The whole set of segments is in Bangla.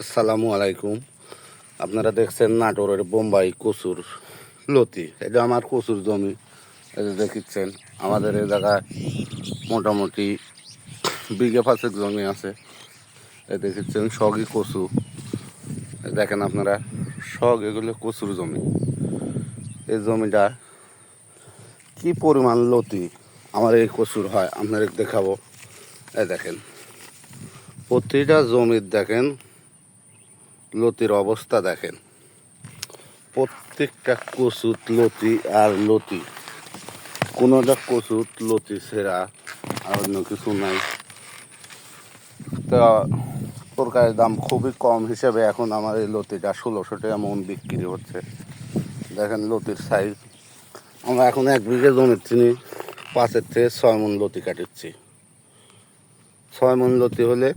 আসসালামু আলাইকুম। আপনারা দেখছেন নাটোরের বোম্বাই কচুর লতি। এটা আমার কচুর জমি এটা দেখিচ্ছেন, আমাদের এই জায়গায় মোটামুটি বিঘে পাঁচেক জমি আছে। এ দেখিচ্ছেন শগই কচু। দেখেন আপনারা শগ এগুলো কচুর জমি। এই জমিটা কি পরিমাণ লতি আমার এই কচুর হয়? আপনাদের দেখাবো। এ দেখেন, প্রতিটা জমির দেখেন লতির অবস্থা দেখেন। প্রত্যেকটা কচুত লতি আর লতি। কোনোটা কচুত লতি সেরা আর অন্য কিছু নাই। তা তরকারির দাম খুবই কম হিসেবে এখন আমার এই লতিটা ষোলোশো টাকা মন বিক্রি হচ্ছে। দেখেন লতির সাইজ আমরা এখন এক বিঘে জমির চিনি, পাঁচের থেকে ছয় মন লতি কাটিচ্ছি ছয় মন লতি হলে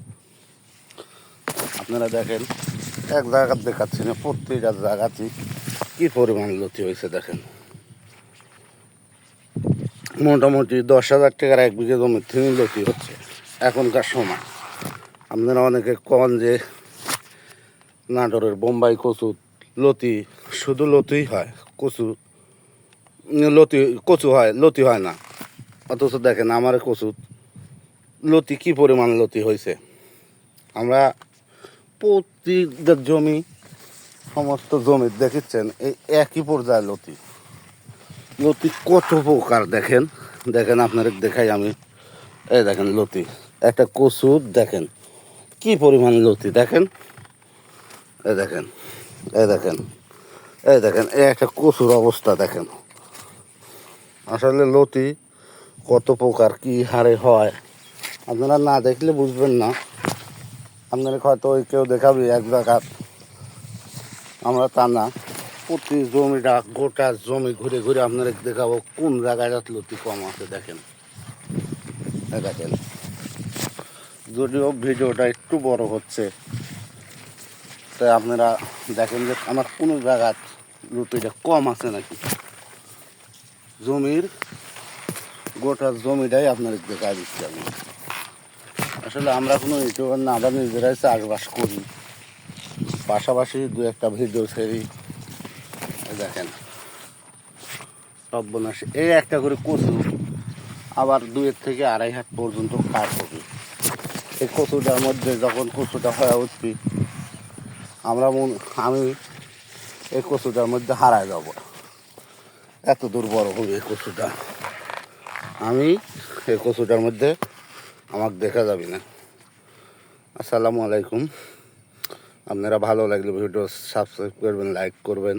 আপনারা দেখেন এক জায়গা দেখাচ্ছি না, প্রত্যেকটা জায়গাতেই কি পরিমাণ লতি হয়েছে দেখেন। মোটামুটি দশ হাজার টাকার এক বিঘে জমির থেকে লতি হচ্ছে, এখনকার সময়। আপনারা অনেকে কন যে নাটোরের বোম্বাই কচু লতি শুধু লতিই হয়, কচু লতি, কচু হয়, লতি হয় না। অথচ দেখেন আমার কচু লতি কি পরিমাণ লতি হয়েছে। আমরা প্রতিটা জমি, সমস্ত জমি দেখিচ্ছেন এই একই পর্যায়ে লতি। লতি কত প্রকার, দেখেন? দেখেন আপনার দেখাই আমি। এই দেখেন লতি। একটা কচু, দেখেন। কি পরিমাণ লতি, দেখেন? এই দেখেন এই দেখেন এই দেখেন, এই একটা কচুর অবস্থা, দেখেন। আসলে লতি কত প্রকার, কি হারে হয়, আপনারা না দেখলে বুঝবেন না। আপনার হয়তো ওই কেউ দেখাবি, এক জায়গা। আমরা তা না। প্রতি জমিটা, গোটা জমি ঘুরে ঘুরে আপনারা দেখাবো, কোন জায়গায় লতি কম আছে দেখেন। দেখেন যদিও ভিডিওটা একটু বড় হচ্ছে, তাই আপনারা দেখেন যে আমার কোনো জায়গায় লুটিটা কম আছে নাকি। জমির গোটা জমিটাই আপনাদের দেখা দিচ্ছে আমি। আসলে আমরা কোনো ইউটিউবার না, আমরা নিজেরাই চাষবাস করি। পাশাপাশি দু একটা ভিডিও ছেড়ি দেখেন। সব বনাসে এই একটা করে কচু, আবার দুয়ের থেকে আড়াই হাত পর্যন্ত কাজ হবে। এই কচুটার মধ্যে যখন কচুটা হয়ে উঠবি, আমরা মন, আমি এই কচুটার মধ্যে হারায় যাব। এত দূর বড় হবে এই কচুটা। আমি এই কচুটার মধ্যে আমাকে দেখা যাবে না। আসসালামু আলাইকুম। আপনারা ভালো লাগলে ভিডিও সাবস্ক্রাইব করবেন লাইক করবেন।